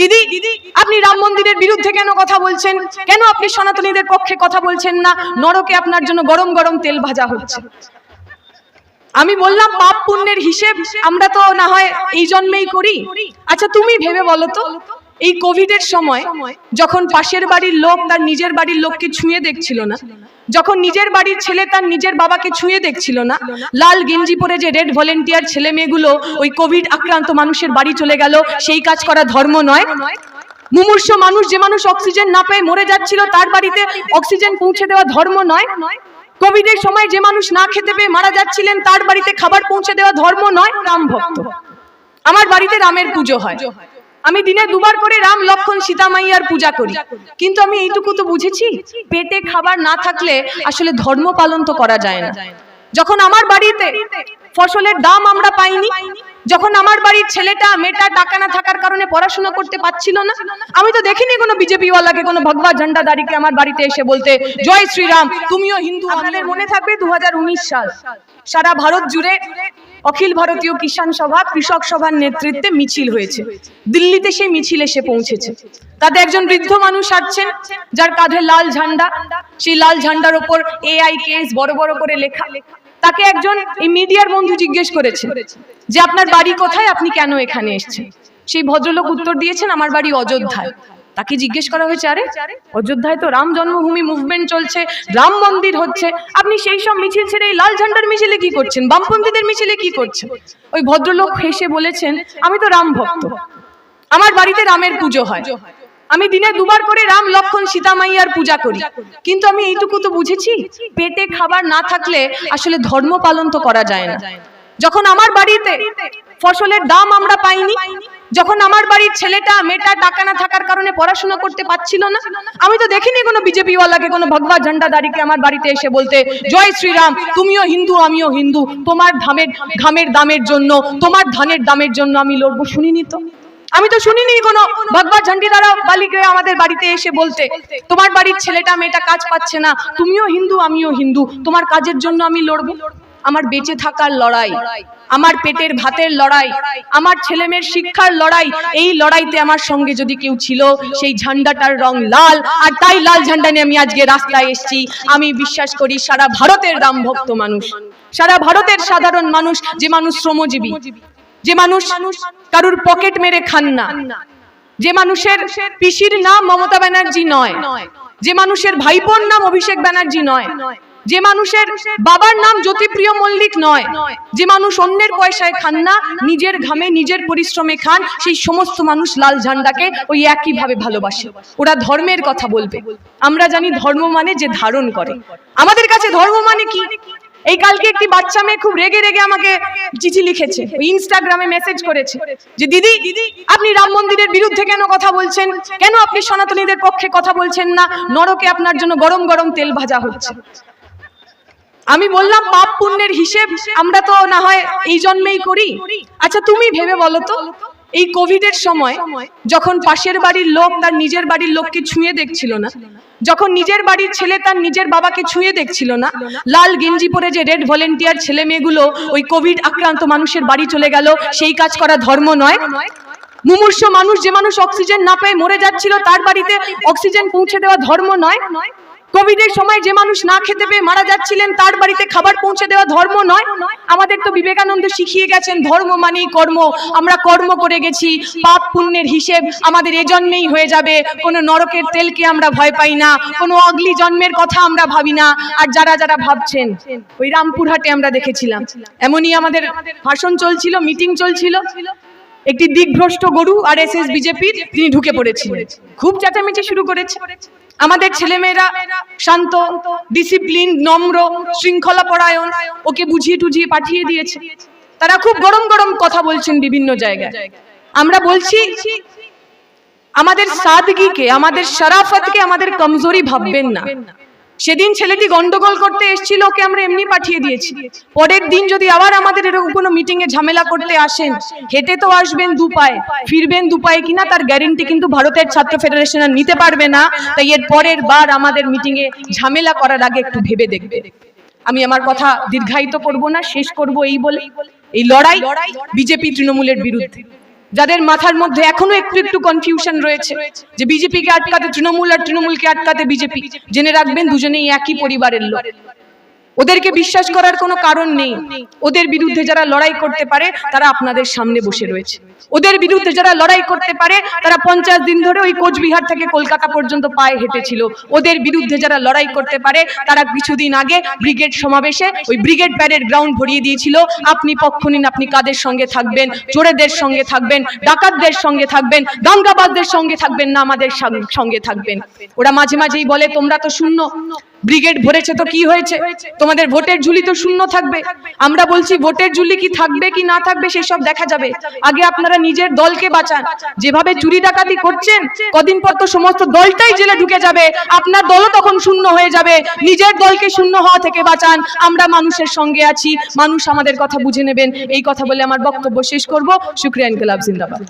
দিদি, আপনি রাম মন্দিরের বিরুদ্ধে কেন কথা বলছেন? কেন আপনি সনাতনীদের পক্ষে কথা বলছেন না? নরকে আপনার জন্য গরম গরম তেল ভাজা হচ্ছে। আমি বললাম, পাপ পুণ্যের হিসেব আমরা তো না হয় এই জন্মেই করি। আচ্ছা তুমি ভেবে বলো তো। এই কোভিডের সময় যখন পাশের বাড়ির লোক তার নিজের বাড়ির লোককে ছুঁয়ে দেখছিল না যখন নিজের বাড়ির ছেলে তার নিজের বাবাকে ছুঁয়ে দেখছিল না। লাল গেঞ্জি পরে যে রেড ভলেন্টিয়ার ছেলে মেয়েগুলো ওই কোভিড আক্রান্ত মানুষের বাড়ি চলে গেল সেই কাজ করা ধর্ম নয়। মুমূর্ষ মানুষ যে মানুষ অক্সিজেন না পেয়ে মরে যাচ্ছিল তার বাড়িতে অক্সিজেন পৌঁছে দেওয়া ধর্ম নয়। কোভিডের সময় যে মানুষ না খেতে পেয়ে মারা যাচ্ছিলেন তার বাড়িতে খাবার পৌঁছে দেওয়া ধর্ম নয় রাম ভক্ত। আমার বাড়িতে রামের পুজো হয়। আমি দিনে দুবার করে রাম, লক্ষণ, সীতা মাইয়ার পূজা করি। কিন্তু আমি এইটুকু তো বুঝেছি, পেটে খাবার না থাকলে আসলে ধর্ম পালন তো করা যায় না। যখন আমার বাড়িতে ফসলের দাম আমরা পাইনি, যখন আমার বাড়ির ছেলেটা, মেয়েটা টাকা না থাকার কারণে পড়াশোনা করতে পারছিল না, আমি তো দেখিনি কোনো বিজেপি ওয়ালাকে কোনো ভগবা ঝন্ডা দাঁড়িয়ে আমার বাড়িতে এসে বলতে, জয় শ্রীরাম, তুমিও হিন্দু, আপনাদের মনে থাকবে দু হাজার উনিশ সাল। সারা ভারত জুড়ে অখিল ভারতীয় কিষাণ সভা কৃষক সভার নেতৃত্বে মিছিল হয়েছে। দিল্লিতে সেই মিছিল এসে পৌঁছেছে। তাতে একজন বৃদ্ধ মানুষ আসছেন যার কাঁধে লাল ঝান্ডা। সেই লাল ঝান্ডার ওপর এআই কেস বড় বড় করে লেখা। তাকে একজন এই মিডিয়ার বন্ধু জিজ্ঞেস করেছে যে, আপনার বাড়ি কোথায়? আপনি কেন এখানে এসেছেন? সেই ভদ্রলোক উত্তর দিয়েছেন, আমার বাড়ি অযোধ্যায়। তাকে জিজ্ঞেস করা হয়েছে, আরে, অযোধ্যায় তো রাম জন্মভূমি মুভমেন্ট চলছে, রাম মন্দির হচ্ছে। আপনি সেই সব মিছিল ছেড়ে এই লাল ঝান্ডার মিছিলে কি করছেন? বামপন্থীদের মিছিলে কি করছেন? ওই ভদ্রলোক হেসে বলেছেন, আমি তো রাম ভক্ত। আমার বাড়িতে রামের পুজো হয়। আমি দিনে দুবার করে রাম, লক্ষণ, সীতা মাইয়ার পূজা করি। কিন্তু আমি এইটুকু তো বুঝেছি, পেটে খাবার না থাকলে আসলে ধর্ম পালন তো করা যায় না। যখন আমার বাড়িতে ফসলের দাম আমরা পাইনি যখন আমার বাড়ির ছেলেটা, মেয়েটা টাকা না থাকার কারণে পড়াশোনা করতে পারছিল না, আমি তো দেখিনি কোনো বিজেপি ওয়ালাকে কোনো ভগবা ঝন্ডা দাঁড়িয়ে আমার বাড়িতে এসে বলতে, জয় শ্রীরাম, তুমিও হিন্দু, আমিও হিন্দু, তোমার ধামের, ঘামের দামের জন্য, তোমার ধানের দামের জন্য আমি লড়বো। শুনিনি তো? আমি তো শুনিনি কোনো ভগবা ঝন্ডি দ্বারা বালিকে আমাদের বাড়িতে এসে বলতে, তোমার বাড়ির ছেলেটা, মেয়েটা কাজ পাচ্ছে না, তুমিও হিন্দু, আমিও হিন্দু, তোমার কাজের জন্য আমি লড়বো। আমার বেঁচে থাকার লড়াই, আমার পেটের ভাতের লড়াই, আমার ছেলেমেয়ের শিক্ষার লড়াই, এই লড়াইতে আমার সঙ্গে যদি কেউ ছিল, সেই ঝান্ডাটার রং লাল। আর তাই লাল ঝান্ডা নিয়ে আমি আজকে রাস্তায় এসেছি। আমি বিশ্বাস করি সারা ভারতের রাম ভক্ত মানুষ। সারা ভারতের সাধারণ মানুষ যে মানুষ শ্রমজীবী, যে মানুষ কারুর পকেট মেরে খান না, যে মানুষের পিসির নাম মমতা ব্যানার্জি নয়, যে মানুষের ভাইপোর নাম অভিষেক ব্যানার্জি নয় যে মানুষের বাবার নাম জ্যোতিপ্রিয় মল্লিক নয়, যে মানুষ অন্যের পয়সায় খান না, নিজের ঘামে, নিজের পরিশ্রমে খান, সেই সমস্ত মানুষ লাল ঝান্ডাকে ওই একইভাবে ভালোবাসে। ওরা ধর্মের কথা বলবে। আমরা জানি ধর্ম মানে যে ধারণ করে। আমাদের কাছে ধর্ম মানে কি? এই কালকে একটি বাচ্চা মেয়ে খুব রেগে রেগে আমাকে চিঠি লিখেছে ইনস্টাগ্রামে মেসেজ করেছে যে দিদি দিদি, আপনি রাম মন্দিরের বিরুদ্ধে কেন কথা বলছেন? কেন আপনি সনাতনীদের পক্ষে কথা বলছেন না? নরকে আপনার জন্য গরম গরম তেল ভাজা হচ্ছে। আমি বললাম পাপ পুণ্যের হিসেব আমরা তো না হয় এই জন্মেই করি। আচ্ছা তুমি ভেবে বলো তো, এই কোভিডের সময় যখন পাশের বাড়ির লোক তার নিজের বাড়ির লোককে ছুঁয়ে দেখছিল না, যখন নিজের বাড়ির ছেলে তার নিজের বাবাকে ছুঁয়ে দেখছিল না, লাল গেঞ্জি পরে যে রেড ভলেন্টিয়ার ছেলে মেয়েগুলো ওই কোভিড আক্রান্ত মানুষের বাড়ি চলে গেল, সেই কাজ করা ধর্ম নয়? মুমূর্ষ মানুষ যে মানুষ অক্সিজেন না পেয়ে মরে যাচ্ছিল, তার বাড়িতে অক্সিজেন পৌঁছে দেওয়া ধর্ম নয়? কোভিডের সময় যে মানুষ না খেতে পেয়ে মারা যাচ্ছিলেন, তার বাড়িতে খাবার পৌঁছে দেওয়া ধর্ম নয়। আমাদের তো বিবেকানন্দ শিখিয়ে গেছেন, ধর্ম মানেই কর্ম। আমরা কর্ম করে গেছি, পাপ পুণ্যের হিসেব আমাদের এ জন্মেই হয়ে যাবে। কোনো নরকের তেলকে আমরা ভয় পাই না, কোনো অগলি জন্মের কথা আমরা ভাবি না। আর যারা যারা ভাবছেন, ওই রামপুরহাটে আমরা দেখেছিলাম। এমনই আমাদের ভাষণ চলছিল, মিটিং চলছিল। একটি দিকভ্রষ্ট গরু আর এস এস বিজেপির, তিনি ঢুকে পড়েছিলেন। খুব চেঁচামেচি শুরু করেছে। আমাদের ছেলেমেয়েরা শান্ত ডিসিপ্লিন নম্র শৃঙ্খলা পরায়ণ ওকে বুঝিয়ে টুঝিয়ে পাঠিয়ে দিয়েছে। তারা খুব গরম গরম কথা বলছেন বিভিন্ন জায়গায়। আমরা বলছি আমাদের সাদগিকে আমাদের শরাফতকে আমাদের কমজোরি ভাববেন না। সেদিন ছেলেটি গন্ডগোল করতে এসেছিল, ওকে আমরা এমনি পাঠিয়ে দিয়েছি। পরের দিন যদি আবার আমাদের এরকম কোনো মিটিং এ ঝামেলা করতে আসেন, হেঁটে তো আসবেন দু পায়ে। ফিরবেন দু পায়ে কিনা তার গ্যারেন্টি কিন্তু ভারতের ছাত্র ফেডারেশন আর নিতে পারবে না। তাই এর পরের বার আমাদের মিটিং এ ঝামেলা করার আগে একটু ভেবে দেখবে। আমি আমার কথা দীর্ঘায়িত করব না, শেষ করব এই বলে। এই লড়াই বিজেপি তৃণমূলের বিরুদ্ধে। যাদের মাথার মধ্যে এখনও একটু একটু কনফিউশন রয়েছে যে বিজেপিকে আটকাতে, তৃণমূল আর তৃণমূলকে আটকাতে বিজেপি জেনে রাখবেন, দুজনেই একই পরিবারের লোক। ওদেরকে বিশ্বাস করার কোনো কারণ নেই। ওদের বিরুদ্ধে যারা লড়াই করতে পারে তারা আপনাদের সামনে বসে রয়েছে। ওদের বিরুদ্ধে যারা লড়াই করতে পারে তারা পঞ্চাশ দিন ধরে ওই কোচবিহার থেকে কলকাতা পর্যন্ত পায়ে হেঁটেছিল। ওদের বিরুদ্ধে যারা লড়াই করতে পারে তারা কিছুদিন আগে ব্রিগেড সমাবেশে ওই ব্রিগেড প্যারেড গ্রাউন্ড ভরিয়ে দিয়েছিল। আপনি পক্ষ নিন আপনি কাদের সঙ্গে থাকবেন চোরেদের সঙ্গে থাকবেন ডাকাতদের সঙ্গে থাকবেন দাঙ্গাবাজদের সঙ্গে থাকবেন না আমাদের সঙ্গে থাকবেন। ওরা মাঝে মাঝেই বলে তোমরা তো শূন্য ব্রিগেড ভরেছে তো কি হয়েছে? তোমাদের ভোটের ঝুলি তো শূন্য থাকবে। আমরা বলছি ভোটের ঝুলি কি থাকবে কি না থাকবে সেসব দেখা যাবে। আগে আপনারা নিজের দলকে বাঁচান। যেভাবে চুরি ডাকাতি করছেন, কদিন পর তো সমস্ত দলটাই জেলে ঢুকে যাবে। আপনার দলও তখন শূন্য হয়ে যাবে। নিজের দলকে শূন্য হওয়া থেকে বাঁচান। আমরা মানুষের সঙ্গে আছি। মানুষ আমাদের কথা বুঝে নেবেন। এই কথা বলে আমার বক্তব্য শেষ করব। শুক্রিয়া ইনকলাব, জিন্দাবাদ।